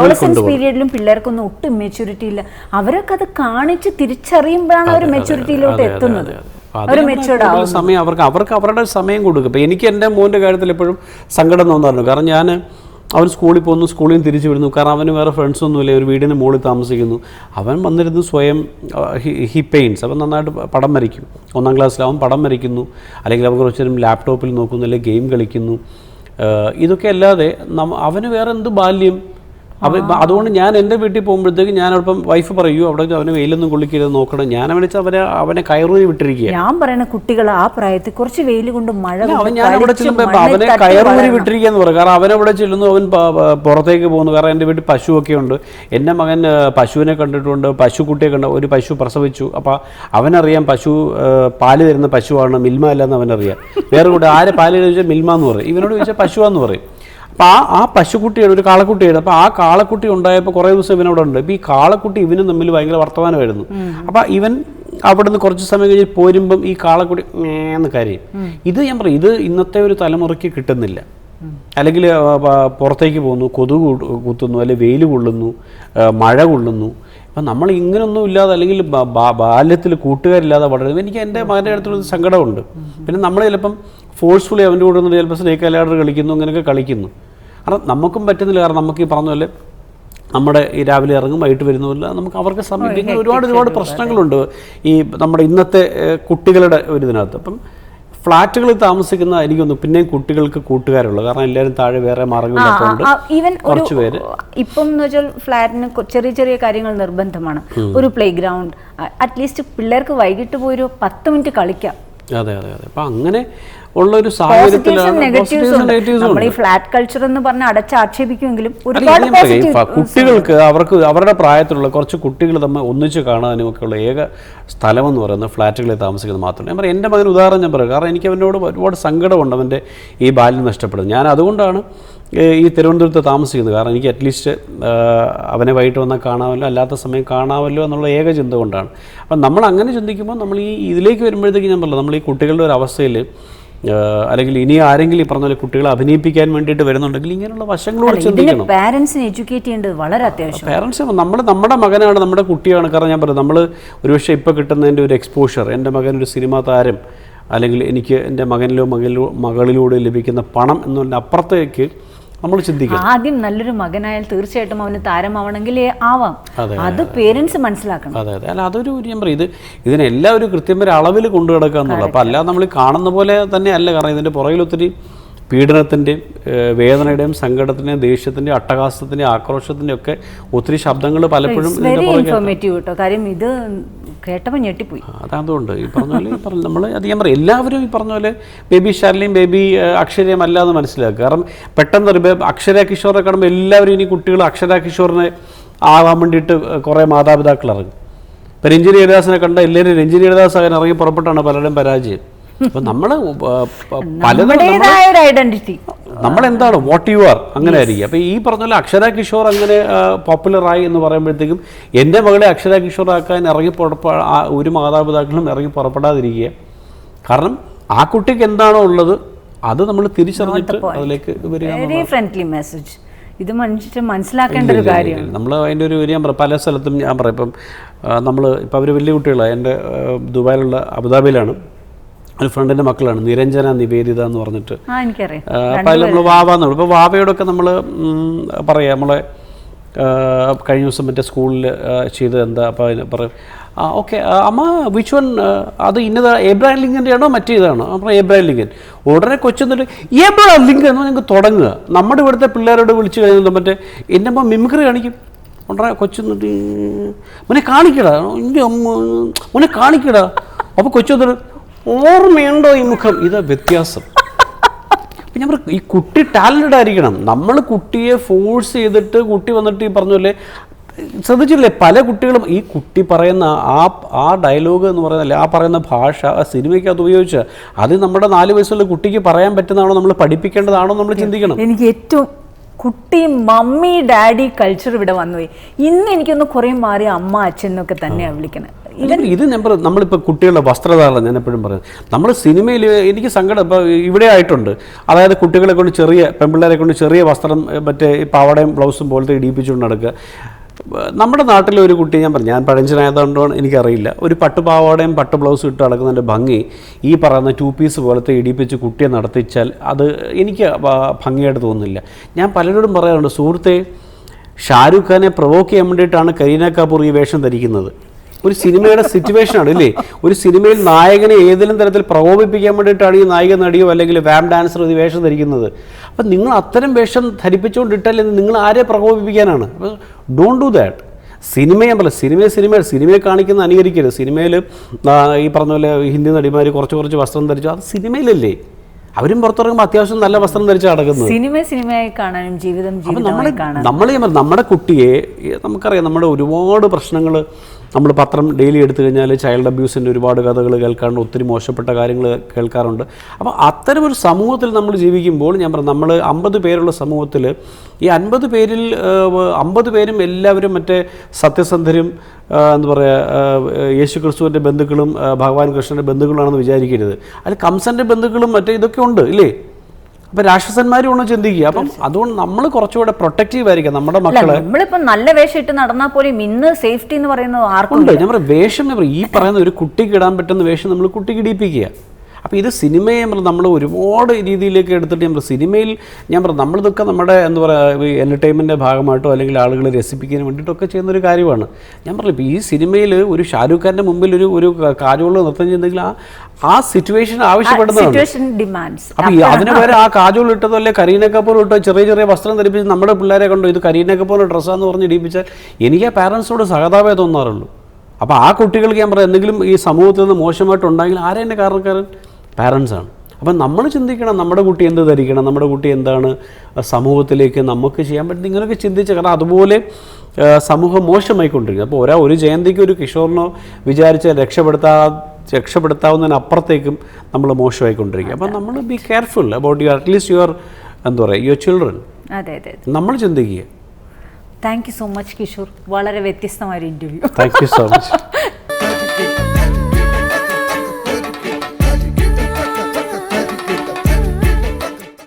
Adolescence പീരീഡിലും പിള്ളേർക്കൊന്നും ഒട്ടും maturity ഇല്ല. അവരൊക്കെ അത് കാണിച്ച് തിരിച്ചറിയുമ്പോഴാണ് അവർ മെച്യൂരിറ്റിയിലോട്ട് എത്തുന്നത്. സമയം അവർക്ക് അവർക്ക് അവരുടെ സമയം കൊടുക്കും. ഇപ്പം എനിക്ക് എന്റെ മോന്റെ കാര്യത്തിൽ എപ്പോഴും സങ്കടം തോന്നാറുണ്ട്. കാരണം ഞാൻ അവൻ സ്കൂളിൽ പോകുന്നു സ്കൂളിൽ നിന്ന് തിരിച്ചു വരുന്നു കാരണം അവന് വേറെ ഫ്രണ്ട്സ് ഒന്നുമില്ല. ഒരു വീടിന് മുകളിൽ താമസിക്കുന്നു. അവൻ വന്നിരുന്ന് സ്വയം ഹി പെയിൻസ് അവൻ നന്നായിട്ട് പടം വരയ്ക്കും. ഒന്നാം ക്ലാസ്സിൽ അവൻ പടം വരയ്ക്കുന്നു. അല്ലെങ്കിൽ അവൻ കുറച്ച് നേരം ലാപ്ടോപ്പിൽ നോക്കുന്നു അല്ലെങ്കിൽ ഗെയിം കളിക്കുന്നു. ഇതൊക്കെ അല്ലാതെ നമ്മ അവന് വേറെ എന്ത് ബാല്യം? അവ അതുകൊണ്ട് ഞാൻ എന്റെ വീട്ടിൽ പോകുമ്പോഴത്തേക്ക് അല്പം വൈഫ് പറയൂ അവിടെ അവനെ വെയിലൊന്നും കൊള്ളിക്കരുത് നോക്കണം. ഞാൻ അവനെ അവരെ അവനെ കയറൂരി വിട്ടിരിക്കുക ഞാൻ പറയുന്ന കുട്ടികൾ ആ പ്രായത്തിൽ കുറച്ച് വെയിൽ കൊണ്ട് മഴ ഞാൻ അവിടെ ചെല്ലുമ്പോൾ അവനെ കയറൂരി. വിട്ടിരിക്കുക എന്ന് പറയും. കാരണം അവനവിടെ ചെല്ലുന്നു അവൻ പുറത്തേക്ക് പോകുന്നു. കാരണം എന്റെ വീട്ടിൽ പശുവൊക്കെ ഉണ്ട്. എന്റെ മകൻ പശുവിനെ കണ്ടിട്ടുണ്ട് പശുക്കുട്ടിയെ കണ്ട ഒരു പശു പ്രസവിച്ചു. അപ്പോൾ അവനറിയാം പശു പാൽ തരുന്ന പശുവാണ് മിൽമ അല്ലെന്ന് അവനറിയാം. വേറെ കൂടെ ആരെ പാൽ കഴിച്ചാൽ ചോദിച്ചാൽ മിൽമ എന്ന് പറയും. ഇവനോട് ചോദിച്ചാൽ പശുവാന്ന് പറയും. അപ്പോൾ ആ ആ പശുക്കുട്ടിയുടെ ഒരു കാളക്കുട്ടിയുടെ അപ്പോൾ ആ കാളക്കുട്ടി ഉണ്ടായപ്പോൾ കുറേ ദിവസം ഇവനവിടെ ഉണ്ട്. ഇപ്പോൾ ഈ കാളക്കുട്ടി ഇവനും തമ്മിൽ ഭയങ്കര വർത്തമാനമായിരുന്നു. അപ്പോൾ ഇവൻ അവിടുന്ന് കുറച്ച് സമയം കഴിഞ്ഞ് പോരുമ്പം ഈ കാളക്കുട്ടി എന്ന കാര്യം. ഇത് ഞാൻ പറയും ഇത് ഇന്നത്തെ ഒരു തലമുറയ്ക്ക് കിട്ടുന്നില്ല. അല്ലെങ്കിൽ പുറത്തേക്ക് പോകുന്നു കൊതുക് കുത്തുന്നു അല്ലെങ്കിൽ വെയിൽ കൊള്ളുന്നു മഴ കൊള്ളുന്നു. അപ്പം നമ്മൾ ഇങ്ങനൊന്നും ഇല്ലാതെ അല്ലെങ്കിൽ ബാല്യത്തിൽ കൂട്ടുകാരില്ലാതെ വളരുന്നത് എനിക്ക് എന്റെ മകന്റെ അടുത്തുള്ള സങ്കടമുണ്ട്. പിന്നെ നമ്മൾ ചിലപ്പം ഫോഴ്സ്ഫുള്ളി അവന്റെ കൂടെ ചിലപ്പോൾ സ്നേക്ക് അല്ലാടർ കളിക്കുന്നു അങ്ങനെയൊക്കെ കളിക്കുന്നു. കാരണം നമുക്കും പറ്റുന്നില്ല. കാരണം നമുക്ക് ഈ പറഞ്ഞ പോലെ നമ്മുടെ ഈ രാവിലെ ഇറങ്ങും വൈകിട്ട് വരുന്നില്ല നമുക്ക് അവർക്ക് സമയം ഇങ്ങനെ ഒരുപാട് ഒരുപാട് പ്രശ്നങ്ങളുണ്ട് ഈ നമ്മുടെ ഇന്നത്തെ കുട്ടികളുടെ ഒരു ഇതിനകത്ത്. അപ്പം ഫ്ലാറ്റുകളിൽ താമസിക്കുന്ന എനിക്കൊന്നും പിന്നെയും കുട്ടികൾക്ക് കൂട്ടുകാരുള്ളൂ. കാരണം എല്ലാവരും താഴെ വേറെ മാർഗമില്ലാത്തതുകൊണ്ട് കുറച്ച് പേര്. ഇപ്പം എന്ന് വെച്ചാൽ ഫ്ലാറ്റിന് ചെറിയ ചെറിയ കാര്യങ്ങൾ നിർബന്ധമാണ്. ഒരു പ്ലേ ഗ്രൗണ്ട് അറ്റ്ലീസ്റ്റ് പിള്ളേർക്ക് വൈകിട്ട് പോയി ഒരു പത്ത് മിനിറ്റ് കളിക്കാം. അതെ അതെ അതെ. അപ്പൊ അങ്ങനെ ഉള്ള ഒരു സാഹചര്യത്തിലാണ് ഫ്ലാറ്റ് കൾച്ചർ എന്ന് പറഞ്ഞ് അടച്ചാക്ഷേപിക്കുമെങ്കിലും കുട്ടികൾക്ക് അവർക്ക് അവരുടെ പ്രായത്തിലുള്ള കുറച്ച് കുട്ടികൾ തമ്മിൽ ഒന്നിച്ച് കാണാനും ഒക്കെ ഉള്ള ഏക സ്ഥലം എന്ന് പറയുന്നത് ഫ്ലാറ്റുകളിൽ താമസിക്കുന്നത് മാത്രമേ ഞാൻ പറയാം എന്റെ മകൻ ഉദാഹരണം ഞാൻ പറയാം. കാരണം എനിക്ക് അവനോട് ഒരുപാട് സങ്കടമുണ്ട് അവന്റെ ഈ ബാല്യം നഷ്ടപ്പെടുന്നത്. ഞാൻ അതുകൊണ്ടാണ് ഈ തിരുവനന്തപുരത്ത് താമസിക്കുന്നത് കാരണം എനിക്ക് അറ്റ്ലീസ്റ്റ് അവനെ വൈകിട്ട് വന്നാൽ കാണാമല്ലോ അല്ലാത്ത സമയം കാണാമല്ലോ എന്നുള്ള ഏക ചിന്ത കൊണ്ടാണ്. അപ്പം നമ്മൾ അങ്ങനെ ചിന്തിക്കുമ്പോൾ നമ്മൾ ഈ ഇതിലേക്ക് വരുമ്പോഴത്തേക്ക് ഞാൻ പറഞ്ഞു നമ്മൾ ഈ കുട്ടികളുടെ ഒരു അവസ്ഥയിൽ അല്ലെങ്കിൽ ഇനി ആരെങ്കിലും ഈ പറഞ്ഞ പോലെ കുട്ടികളെ അഭിനയിപ്പിക്കാൻ വേണ്ടിയിട്ട് വരുന്നുണ്ടെങ്കിൽ ഇങ്ങനെയുള്ള വശങ്ങളോട് ചിന്തിക്കണം. പാരൻസിനെ എഡ്യൂക്കേറ്റ് ചെയ്യേണ്ടത് വളരെ അത്യാവശ്യം പാരൻസ് നമ്മൾ നമ്മുടെ മകനാണ് നമ്മുടെ കുട്ടിയാണ്. കാരണം ഞാൻ പറയുന്നത് നമ്മൾ ഒരുപക്ഷെ ഇപ്പോൾ കിട്ടുന്നതിന്റെ ഒരു എക്സ്പോഷർ എന്റെ മകൻ ഒരു സിനിമാ താരം അല്ലെങ്കിൽ എനിക്ക് എന്റെ മകനിലോ മകനിലോ മകളിലൂടെ ലഭിക്കുന്ന പണം എന്നുള്ള അപ്പുറത്തേക്ക് നമ്മൾ ചിന്തിക്കണം ആദ്യം നല്ലൊരു മകനായാൽ തീർച്ചയായിട്ടും അവന് താരമാവണമെങ്കിൽ ആവാം. അതെ, അത് പേരൻസ് മനസ്സിലാക്കണം. അതെ അതെ. അല്ല അതൊരു ഞാൻ പറയും ഇത് ഇതിനെല്ലാം ഒരു കൃത്യം ഒരു അളവിൽ കൊണ്ടു കിടക്കുക എന്നുള്ളത് അപ്പോൾ അല്ലാതെ നമ്മൾ കാണുന്ന പോലെ തന്നെ അല്ല. കാരണം ഇതിന്റെ പുറകിൽ ഒത്തിരി പീഡനത്തിന്റെയും വേദനയുടെയും സങ്കടത്തിന്റെയും ദേഷ്യത്തിന്റെയും അട്ടഹാസത്തിന്റെയും ആക്രോശത്തിന്റെയും ഒക്കെ ഒത്തിരി ശബ്ദങ്ങൾ പലപ്പോഴും ഇൻഫോർമേറ്റീവ് കേട്ടോ. കാര്യം ഇത് കേട്ടപ്പോൾ ഞെട്ടിപ്പോയി. അതതുകൊണ്ട് ഈ പറഞ്ഞ പോലെ പറഞ്ഞു നമ്മൾ അത് ഞാൻ പറയാം. എല്ലാവരും ഈ പറഞ്ഞ പോലെ ബേബി ഷാർലിയും ബേബി അക്ഷരയും അല്ല എന്ന് മനസ്സിലാക്കുക. കാരണം പെട്ടെന്ന് ഒരു അക്ഷര കിഷോറെ കാണുമ്പോൾ എല്ലാവരും ഇനി കുട്ടികൾ അക്ഷര കിഷോറിനെ ആവാൻ വേണ്ടിയിട്ട് കുറേ മാതാപിതാക്കൾ ഇറങ്ങും. ഇപ്പം രഞ്ജിനി ഹരിദാസിനെ കണ്ട എല്ലാവരും രഞ്ജിനി ഹരിദാസ് അങ്ങനെ ഇറങ്ങി പുറപ്പെട്ടാണ് പലരുടെയും പരാജയം. അപ്പം ഒരു ഐഡന്റിറ്റി നമ്മൾ എന്താണ് വാട്ട് യു ആർ അങ്ങനെ ആയിരിക്കും അപ്പോൾ ഈ പറഞ്ഞ പോലെ അക്ഷര കിഷോർ അങ്ങനെ പോപ്പുലർ ആയി എന്ന് പറയുമ്പോഴത്തേക്കും എന്റെ മകളെ അക്ഷര കിഷോർ ആക്കാൻ ഇറങ്ങി പുറപ്പ ഒരു മാതാപിതാക്കളും ഇറങ്ങി പുറപ്പെടാതിരിക്കുക. കാരണം ആ കുട്ടിക്ക് എന്താണോ ഉള്ളത് അത് നമ്മൾ തിരിച്ചറിഞ്ഞിട്ട് അതിലേക്ക് വരിക ഫ്രണ്ട്ലി മെസ്സേജ് ഇത് മനുഷ്യർ മനസ്സിലാക്കേണ്ട ഒരു കാര്യം നമ്മൾ അതിന്റെ ഒരു ഞാൻ പറയാം. പല സ്ഥലത്തും ഞാൻ പറയാം. ഇപ്പം നമ്മൾ ഇപ്പം അവർ വലിയ കുട്ടികളാണ്. എന്റെ ദുബായിലുള്ള അബുദാബിയിലാണ്. ഒരു ഫ്രണ്ടിന്റെ മക്കളാണ്. നിരഞ്ജന നിവേദിത എന്ന് പറഞ്ഞിട്ട്. അപ്പം അതിൽ നമ്മൾ വാവ എന്ന് ഇപ്പോൾ വാവയോടൊക്കെ നമ്മൾ പറയാം. നമ്മളെ കഴിഞ്ഞ ദിവസം മറ്റേ സ്കൂളിൽ ചെയ്തത് എന്താ? അതിന് പറയും. ഓക്കെ അമ്മ വിച്ച് വൺ അത് ഇന്നതാ എബ്രാഹിം ലിങ്കന്റെ ആണോ മറ്റേ ഇതാണോ അപ്പോൾ എബ്രാഹിം ലിങ്കൻ. ഉടനെ കൊച്ചെന്നിട്ട് എബ്രാഹിം ലിങ്കൻ എന്ന് ഞങ്ങൾക്ക് തുടങ്ങുക. നമ്മുടെ ഇവിടുത്തെ പിള്ളേരോട് വിളിച്ചു കഴിഞ്ഞാൽ മറ്റേ എന്റെ അമ്മ മിമിക്രി കാണിക്കും. ഉടനെ കൊച്ചെന്നിട്ട് മോനെ കാണിക്കടാ. എന്റെ അമ്മ മോനെ കാണിക്കടാ. അപ്പോൾ കൊച്ചെന്നിട്ട് ഓർമ്മയുണ്ടോ ഈ മുഖം? ഇതാ വ്യത്യാസം. ഞാൻ പറയും, ഈ കുട്ടി ടാലന്റഡ് ആയിരിക്കണം. നമ്മൾ കുട്ടിയെ ഫോഴ്സ് ചെയ്തിട്ട് കുട്ടി വന്നിട്ട് ഈ പറഞ്ഞ പോലെ ശ്രദ്ധിച്ചില്ലേ പല കുട്ടികളും ഈ കുട്ടി പറയുന്ന ആ ആ ഡയലോഗ് എന്ന് പറയുന്നല്ലേ ആ പറയുന്ന ഭാഷ ആ സിനിമയ്ക്കകത്ത് ഉപയോഗിച്ച് അത് നമ്മുടെ നാല് വയസ്സുള്ള കുട്ടിക്ക് പറയാൻ പറ്റുന്നതാണോ നമ്മൾ പഠിപ്പിക്കേണ്ടതാണോ നമ്മൾ ചിന്തിക്കണം. എനിക്ക് ഏറ്റവും കുട്ടി മമ്മി ഡാഡി കൾച്ചർ ഇവിടെ വന്നുപോയി. ഇന്ന് എനിക്കൊന്ന് കുറേ മാറി അമ്മ അച്ഛൻ എന്നൊക്കെ തന്നെയാണ് വിളിക്കുന്നത് ഇത് നമ്പർ നമ്മളിപ്പോൾ കുട്ടികളുടെ വസ്ത്രധാരണം ഞാൻ എപ്പോഴും പറയും. നമ്മൾ സിനിമയിൽ എനിക്ക് സങ്കടം ഇപ്പോൾ ഇവിടെ ആയിട്ടുണ്ട്. അതായത് കുട്ടികളെ കൊണ്ട് ചെറിയ പെൺപിള്ളേരെ കൊണ്ട് ചെറിയ വസ്ത്രം മറ്റേ ഈ പാവടയും ബ്ലൗസും പോലത്തെ ഇടിയിപ്പിച്ചുകൊണ്ട് നടക്കുക. നമ്മുടെ നാട്ടിലെ ഒരു കുട്ടി ഞാൻ പറഞ്ഞു ഞാൻ പഴഞ്ചനായതുകൊണ്ടാണ് എനിക്കറിയില്ല. ഒരു പട്ടുപാവാടയും പട്ട് ബ്ലൗസും ഇട്ട് നടക്കുന്നതിന്റെ ഭംഗി ഈ പറയുന്ന ടു പീസ് പോലത്തെ ഇടിപ്പിച്ച് കുട്ടിയെ നടത്തിച്ചാൽ അത് എനിക്ക് ഭംഗിയായിട്ട് തോന്നുന്നില്ല. ഞാൻ പലരോടും പറയാറുണ്ട് സുഹൃത്തെ ഷാരൂഖ് ഖാനെ പ്രൊവോക്ക് ചെയ്യാൻ വേണ്ടിയിട്ടാണ് കരീന കപൂർ ഈ വേഷം ധരിക്കുന്നത്. ഒരു സിനിമയുടെ സിറ്റുവേഷൻ ആണ് അല്ലേ ഒരു സിനിമയിൽ നായകനെ ഏതെങ്കിലും തരത്തിൽ പ്രകോപിപ്പിക്കാൻ വേണ്ടിയിട്ടാണ് ഈ നായിക നടിയോ അല്ലെങ്കിൽ വാം ഡാൻസർ ഇത് വേഷം ധരിക്കുന്നത്. അപ്പം നിങ്ങൾ അത്തരം വേഷം ധരിപ്പിച്ചുകൊണ്ടിട്ടല്ലേ നിങ്ങൾ ആരെ പ്രകോപിപ്പിക്കാനാണ്? അപ്പോൾ ഡോണ്ട് ഡു ദാറ്റ് സിനിമയെ പറ സിനിമയെ സിനിമ സിനിമയെ കാണിക്കുന്ന അനുകരിക്കരുത് സിനിമയിൽ ഈ പറഞ്ഞ പോലെ ഹിന്ദി നടിമാർ കുറച്ച് കുറച്ച് വസ്ത്രം ധരിച്ചു. അത് സിനിമയിലല്ലേ? അവരും പുറത്തിറങ്ങുമ്പോൾ അത്യാവശ്യം നല്ല വസ്ത്രം ധരിച്ച് നടക്കുന്നത്. സിനിമ സിനിമയായി കാണാനും ജീവിതം നമ്മൾ നമ്മൾ നമ്മുടെ കുട്ടിയെ നമുക്കറിയാം നമ്മുടെ ഒരുപാട് പ്രശ്നങ്ങൾ നമ്മൾ പത്രം ഡെയിലി എടുത്തു കഴിഞ്ഞാൽ ചൈൽഡ് അബ്യൂസിന്റെ ഒരുപാട് കഥകൾ കേൾക്കാറുണ്ട് ഒത്തിരി മോശപ്പെട്ട കാര്യങ്ങൾ കേൾക്കാറുണ്ട്. അപ്പോൾ അത്തരം ഒരു സമൂഹത്തിൽ നമ്മൾ ജീവിക്കുമ്പോൾ ഞാൻ പറഞ്ഞു നമ്മൾ അമ്പത് പേരുള്ള സമൂഹത്തിൽ ഈ അൻപത് പേരിൽ അമ്പത് പേരും എല്ലാവരും മറ്റേ സത്യസന്ധരും എന്താ പറയുക യേശു ക്രിസ്തുവിന്റെ ബന്ധുക്കളും ഭഗവാൻ കൃഷ്ണന്റെ ബന്ധുക്കളാണെന്ന് വിചാരിക്കരുത്. അതിൽ കംസന്റെ ബന്ധുക്കളും മറ്റേ ഇതൊക്കെ ഉണ്ട് ഇല്ലേ? അപ്പം രാക്ഷസന്മാരും ഒന്ന് ചിന്തിക്കുക? അപ്പം അതുകൊണ്ട് നമ്മൾ കുറച്ചുകൂടെ പ്രൊട്ടക്റ്റീവ് ആയിരിക്കാം നമ്മുടെ മക്കൾ. നമ്മളിപ്പോ നല്ല വേഷം ഇട്ട് നടന്നാൽ പോലും ഇന്ന് സേഫ്റ്റി എന്ന് പറയുന്നത് ആർക്കും ഉണ്ട്. ഞാൻ പറയാം വേഷം ഈ പറയുന്ന ഒരു കുട്ടിക്ക് ഇടാൻ പറ്റുന്ന വേഷം നമ്മൾ കുട്ടിക്ക് ഇടിപ്പിക്കുക അപ്പോൾ ഇത് സിനിമയെ നമ്മൾ ഒരുപാട് രീതിയിലേക്ക് എടുത്തിട്ട് നമ്മൾ സിനിമയിൽ ഞാൻ പറഞ്ഞു നമ്മളിതൊക്കെ നമ്മുടെ എന്താ പറയുക ഈ എന്റർടൈൻമെന്റിന്റെ ഭാഗമായിട്ടോ അല്ലെങ്കിൽ ആളുകളെ രസിപ്പിക്കാൻ വേണ്ടിയിട്ടൊക്കെ ചെയ്യുന്നൊരു കാര്യമാണ്. ഞാൻ പറഞ്ഞു ഇപ്പോൾ ഈ സിനിമയിൽ ഒരു ഷാരൂഖ് ഖാന്റെ മുമ്പിൽ ഒരു ഒരു കാജോൾ നൃത്തം ചെയ്യുന്നെങ്കിൽ ആ ആ സിറ്റുവേഷൻ ആവശ്യപ്പെടുന്നതാണ്. അപ്പോൾ അതിന് പേര് ആ കാജോൾ ഇട്ടതോ അല്ലെ കരീന കപൂർ ഇട്ടോ ചെറിയ ചെറിയ വസ്ത്രം ധരിപ്പിച്ച് നമ്മുടെ പിള്ളേരെ കണ്ടോ? ഇത് കരീന കപൂറിന്റെ ഡ്രസ്സാന്ന് പറഞ്ഞ് ഇടിപ്പിച്ചാൽ എനിക്ക് ആ പാരൻസിനോട് സഹതാപേ തോന്നാറുള്ളൂ. അപ്പോൾ ആ കുട്ടികൾക്ക് ഞാൻ പറയാം എന്തെങ്കിലും ഈ സമൂഹത്തിൽ നിന്ന് മോശമായിട്ടുണ്ടെങ്കിൽ ആരെ എന്റെ കാരണക്കാരൻ? പാരൻസാണ് അപ്പം നമ്മൾ ചിന്തിക്കണം നമ്മുടെ കുട്ടി എന്ത് ധരിക്കണം നമ്മുടെ കുട്ടി എന്താണ് സമൂഹത്തിലേക്ക് നമുക്ക് ചെയ്യാൻ പറ്റുന്ന ഇങ്ങനെയൊക്കെ ചിന്തിച്ച് കാരണം അതുപോലെ സമൂഹം മോശമായിക്കൊണ്ടിരിക്കുന്നത് അപ്പോൾ ഒരാ ഒരു ജയന്തിക്ക് ഒരു കിഷോറിനോ വിചാരിച്ച് രക്ഷപ്പെടുത്താ രക്ഷപ്പെടുത്താവുന്നതിനപ്പുറത്തേക്കും നമ്മൾ മോശമായിക്കൊണ്ടിരിക്കുക. അപ്പം നമ്മൾ be careful about you at least your എന്താ പറയുക യുവർ ചിൽഡ്രൻ അതെ അതെ നമ്മൾ ചിന്തിക്കുക. Thank you so much Kishore. വളരെ വ്യത്യസ്തമായ ഒരു interview thank you so much